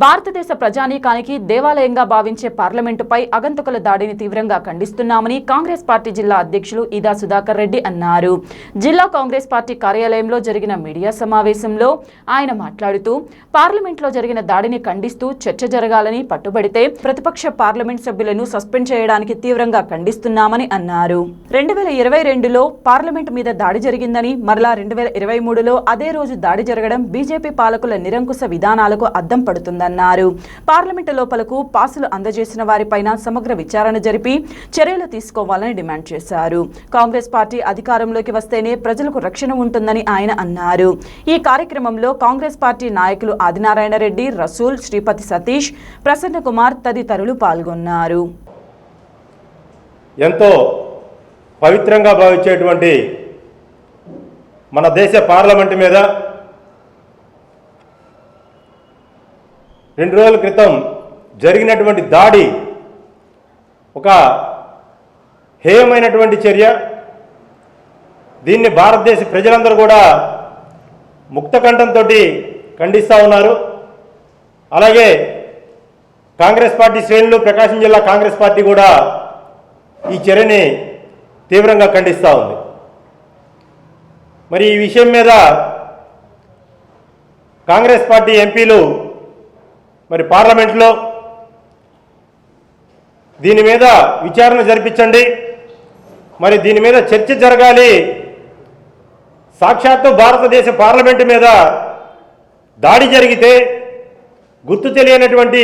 భారతదేశ ప్రజానీకానికి దేవాలయంగా భావించే పార్లమెంటుపై అగంతకుల దాడిని తీవ్రంగా ఖండిస్తున్నామని కాంగ్రెస్ పార్టీ జిల్లా అధ్యక్షులు ఇదా సుధాకర్ రెడ్డి అన్నారు. జిల్లా కాంగ్రెస్ పార్టీ కార్యాలయంలో జరిగిన మీడియా సమావేశంలో ఆయన మాట్లాడుతూ పార్లమెంట్లో జరిగిన దాడిని ఖండిస్తూ చర్చ జరగాలని పట్టుబడితే ప్రతిపక్ష పార్లమెంట్ సభ్యులను సస్పెండ్ చేయడానికి తీవ్రంగా ఖండిస్తున్నామని అన్నారు. రెండు వేల ఇరవై రెండులో పార్లమెంట్ మీద దాడి జరిగిందని మరలా రెండు వేల ఇరవై మూడులో అదే రోజు దాడి జరగడం బీజేపీ పాలకుల నిరంకుశ విధానాలకు అద్దం పడుతుంది పడుతుందన్నారు పార్లమెంటు లోపలకు పాసులు అందజేసిన వారిపైన సమగ్ర విచారణ జరిపి చర్యలు తీసుకోవాలని డిమాండ్ చేశారు. కాంగ్రెస్ పార్టీ అధికారంలోకి వస్తేనే ప్రజలకు రక్షణ ఉంటుందని ఆయన అన్నారు. ఈ కార్యక్రమంలో కాంగ్రెస్ పార్టీ నాయకులు ఆదినారాయణ రెడ్డి రసూల్ శ్రీపతి సతీష్ ప్రసన్న కుమార్ తదితరులు పాల్గొన్నారు. ఎంతో పవిత్రంగా భావించేటువంటి మన దేశ పార్లమెంటు మీద రెండు రోజుల క్రితం జరిగినటువంటి దాడి ఒక హేయమైనటువంటి చర్య దీన్ని భారతదేశ ప్రజలందరూ కూడా ముక్తకంఠంతో ఖండిస్తూ ఉన్నారు. అలాగే కాంగ్రెస్ పార్టీ శ్రేణులు ప్రకాశం జిల్లా కాంగ్రెస్ పార్టీ కూడా ఈ చర్యని తీవ్రంగా ఖండిస్తూ ఉంది. మరి ఈ విషయం మీద కాంగ్రెస్ పార్టీ ఎంపీలు మరి పార్లమెంట్లో దీని మీద విచారణ జరిపించండి. మరి దీని మీద చర్చ జరగాలి. సాక్షాత్తు భారతదేశ పార్లమెంటు మీద దాడి జరిగితే గుర్తు తెలియనటువంటి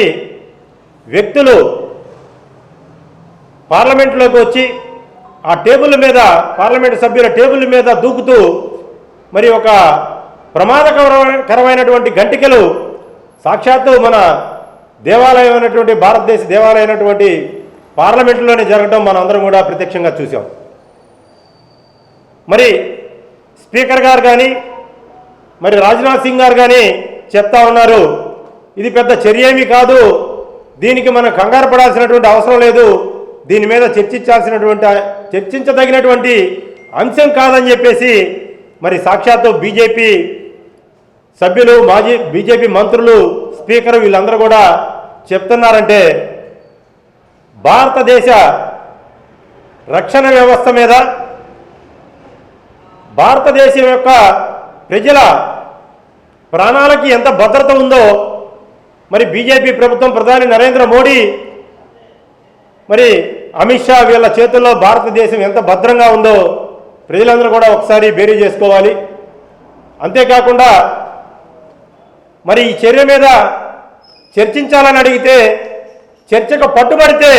వ్యక్తులు పార్లమెంటులోకి వచ్చి ఆ టేబుల్ మీద పార్లమెంటు సభ్యుల టేబుల్ మీద దూకుతూ మరి ఒక ప్రమాదకరమైనటువంటి గంటికలు సాక్షాత్తు మన దేవాలయం అయినటువంటి భారతదేశ దేవాలయం అయినటువంటి పార్లమెంటులోనే జరగడం మనం అందరం కూడా ప్రత్యక్షంగా చూసాం మరి స్పీకర్ గారు కానీ మరి రాజ్నాథ్ సింగ్ గారు కానీ చెప్తా ఉన్నారు ఇది పెద్ద చర్య ఏమీ కాదు దీనికి మనం కంగారు పడాల్సినటువంటి అవసరం లేదు దీని మీద చర్చించాల్సినటువంటి చర్చించదగినటువంటి అంశం కాదని చెప్పేసి మరి సాక్షాత్తు బీజేపీ సభ్యులు మాజీ బీజేపీ మంత్రులు స్పీకర్ వీళ్ళందరూ కూడా చెప్తున్నారంటే భారతదేశ రక్షణ వ్యవస్థ మీద భారతదేశం యొక్క ప్రజల ప్రాణాలకి ఎంత భద్రత ఉందో మరి బీజేపీ ప్రభుత్వం ప్రధాని నరేంద్ర మోడీ మరి అమిత్ షా వీళ్ళ చేతుల్లో భారతదేశం ఎంత భద్రంగా ఉందో ప్రజలందరూ కూడా ఒకసారి బేరీ చేసుకోవాలి. అంతేకాకుండా మరి ఈ చర్య మీద చర్చించాలని అడిగితే చర్చకు పట్టుబడితే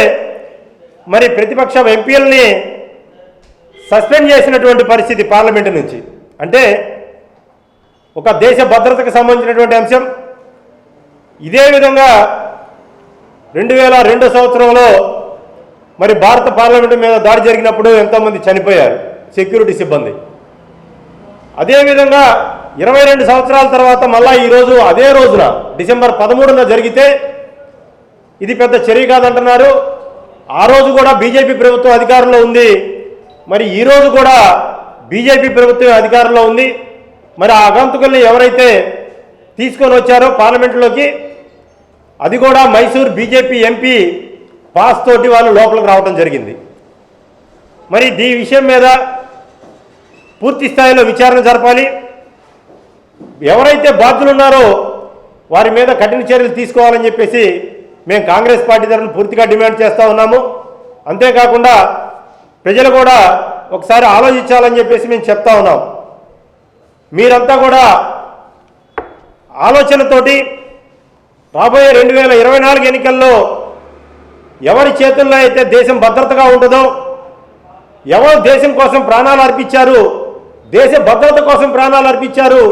మరి ప్రతిపక్ష ఎంపీలని సస్పెండ్ చేసినటువంటి పరిస్థితి పార్లమెంటు నుంచి. అంటే ఒక దేశ భద్రతకు సంబంధించినటువంటి అంశం. ఇదే విధంగా రెండు వేల రెండో సంవత్సరంలో మరి భారత పార్లమెంటు మీద దాడి జరిగినప్పుడు ఎంతోమంది చనిపోయారు సెక్యూరిటీ సిబ్బంది. అదేవిధంగా ఇరవై రెండు సంవత్సరాల తర్వాత మళ్ళా ఈరోజు అదే రోజున డిసెంబర్ పదమూడున జరిగితే ఇది పెద్ద చర్య కాదంటున్నారు. ఆ రోజు కూడా బీజేపీ ప్రభుత్వం అధికారంలో ఉంది. మరి ఈరోజు కూడా బీజేపీ ప్రభుత్వం అధికారంలో ఉంది. మరి ఆ ఆగంతుకుల్ని ఎవరైతే తీసుకొని వచ్చారో పార్లమెంటులోకి అది కూడా మైసూర్ బీజేపీ ఎంపీ పాస్ తోటి వాళ్ళు లోపలికి రావడం జరిగింది. మరి ఈ విషయం మీద పూర్తి స్థాయిలో విచారణ జరపాలి. ఎవరైతే బాధ్యులు ఉన్నారో వారి మీద కఠిన చర్యలు తీసుకోవాలని చెప్పేసి మేము కాంగ్రెస్ పార్టీ తరఫున పూర్తిగా డిమాండ్ చేస్తూ ఉన్నాము. అంతేకాకుండా ప్రజలు కూడా ఒకసారి ఆలోచించాలని చెప్పేసి మేము చెప్తా ఉన్నాం. మీరంతా కూడా ఆలోచనతోటి రాబోయే రెండు వేల ఇరవై నాలుగు ఎన్నికల్లో ఎవరి చేతుల్లో అయితే దేశం భద్రతగా ఉంటుందో ఎవరు దేశం కోసం ప్రాణాలు అర్పించారు దేశ భద్రత కోసం ప్రాణాలు అర్పించారు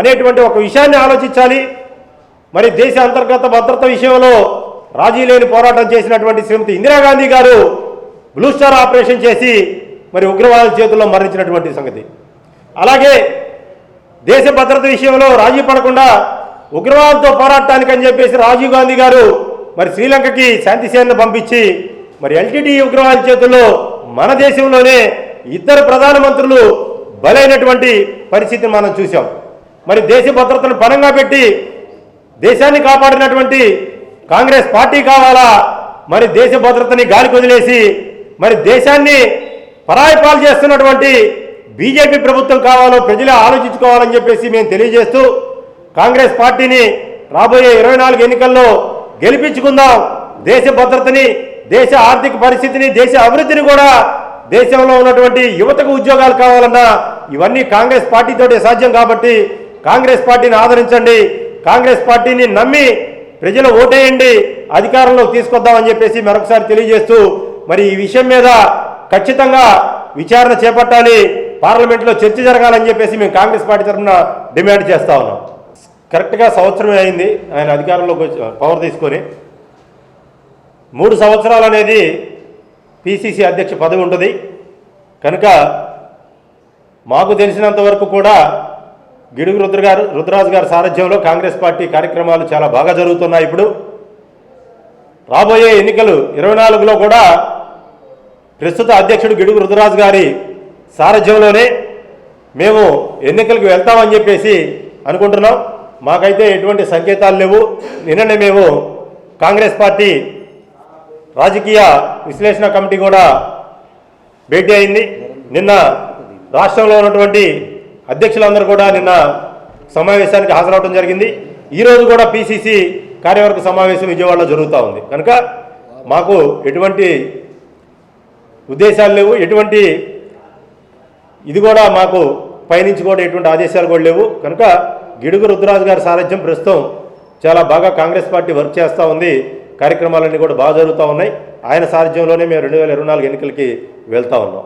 అనేటువంటి ఒక విషయాన్ని ఆలోచించాలి. మరి దేశ అంతర్గత భద్రత విషయంలో రాజీ లేని పోరాటం చేసినటువంటి శ్రీమతి ఇందిరాగాంధీ గారు బ్లూ స్టార్ ఆపరేషన్ చేసి మరి ఉగ్రవాదుల చేతుల్లో మరణించినటువంటి సంగతి. అలాగే దేశ భద్రత విషయంలో రాజీ పడకుండా ఉగ్రవాదంతో పోరాటానికి అని చెప్పేసి రాజీవ్ గాంధీ గారు మరి శ్రీలంకకి శాంతి సేనను పంపించి మరి ఎల్టీడీ ఉగ్రవాద చేతుల్లో మన దేశంలోనే ఇద్దరు ప్రధానమంత్రులు బలైనటువంటి పరిస్థితిని మనం చూసాం మరి దేశ భద్రతను పణంగా పెట్టి దేశాన్ని కాపాడినటువంటి కాంగ్రెస్ పార్టీ కావాలా? మరి దేశ భద్రతని గాలికి వదిలేసి మరి దేశాన్ని పరాయపాలు చేస్తున్నటువంటి బీజేపీ ప్రభుత్వం కావాలో ప్రజలే ఆలోచించుకోవాలని చెప్పేసి మేము తెలియజేస్తూ కాంగ్రెస్ పార్టీని రాబోయే ఇరవై నాలుగు ఎన్నికల్లో గెలిపించుకుందాం. దేశ భద్రతని దేశ ఆర్థిక పరిస్థితిని దేశ అభివృద్ధిని కూడా దేశంలో ఉన్నటువంటి యువతకు ఉద్యోగాలు కావాలన్నా ఇవన్నీ కాంగ్రెస్ పార్టీతోటే సాధ్యం కాబట్టి కాంగ్రెస్ పార్టీని ఆదరించండి. కాంగ్రెస్ పార్టీని నమ్మి ప్రజలు ఓటేయండి. అధికారంలోకి తీసుకొద్దామని చెప్పేసి మరొకసారి తెలియజేస్తూ మరి ఈ విషయం మీద ఖచ్చితంగా విచారణ చేపట్టాలి. పార్లమెంట్లో చర్చ జరగాలని చెప్పేసి మేము కాంగ్రెస్ పార్టీ తరఫున డిమాండ్ చేస్తా ఉన్నాం. కరెక్ట్గా సంవత్సరమే అయింది. ఆయన అధికారంలోకి పవర్ తీసుకొని మూడు సంవత్సరాలు అనేది పిసిసి అధ్యక్ష పదవి ఉంటుంది. కనుక మాకు తెలిసినంత వరకు కూడా గిడుగు రుద్ర గారు రుద్రరాజు గారి సారథ్యంలో కాంగ్రెస్ పార్టీ కార్యక్రమాలు చాలా బాగా జరుగుతున్నాయి ఇప్పుడు. రాబోయే ఎన్నికలు ఇరవై నాలుగులో కూడా ప్రస్తుత అధ్యక్షుడు గిడుగు రుద్రరాజు గారి సారథ్యంలోనే మేము ఎన్నికలకు వెళ్తామని చెప్పేసి అనుకుంటున్నాం. మాకైతే ఎటువంటి సంకేతాలు లేవు. నిన్ననే మేము కాంగ్రెస్ పార్టీ రాజకీయ విశ్లేషణ కమిటీ కూడా భేటీ అయింది. నిన్న రాష్ట్రంలో ఉన్నటువంటి అధ్యక్షులందరూ కూడా నిన్న సమావేశానికి హాజరవడం జరిగింది. ఈరోజు కూడా పిసిసి కార్యవర్గ సమావేశం విజయవాడలో జరుగుతూ ఉంది. కనుక మాకు ఎటువంటి ఉద్దేశాలు లేవు. ఎటువంటి ఇది కూడా మాకు పయనించి కూడా ఎటువంటి ఆదేశాలు కూడా లేవు. కనుక గిడుగు రుద్రరాజు గారి సారథ్యం ప్రస్తుతం చాలా బాగా కాంగ్రెస్ పార్టీ వర్క్ చేస్తూ ఉంది. కార్యక్రమాలన్నీ కూడా బాగా జరుగుతూ ఉన్నాయి. ఆయన సారథ్యంలోనే మేము రెండు వేల ఇరవై నాలుగు ఎన్నికలకి వెళ్తూ ఉన్నాం.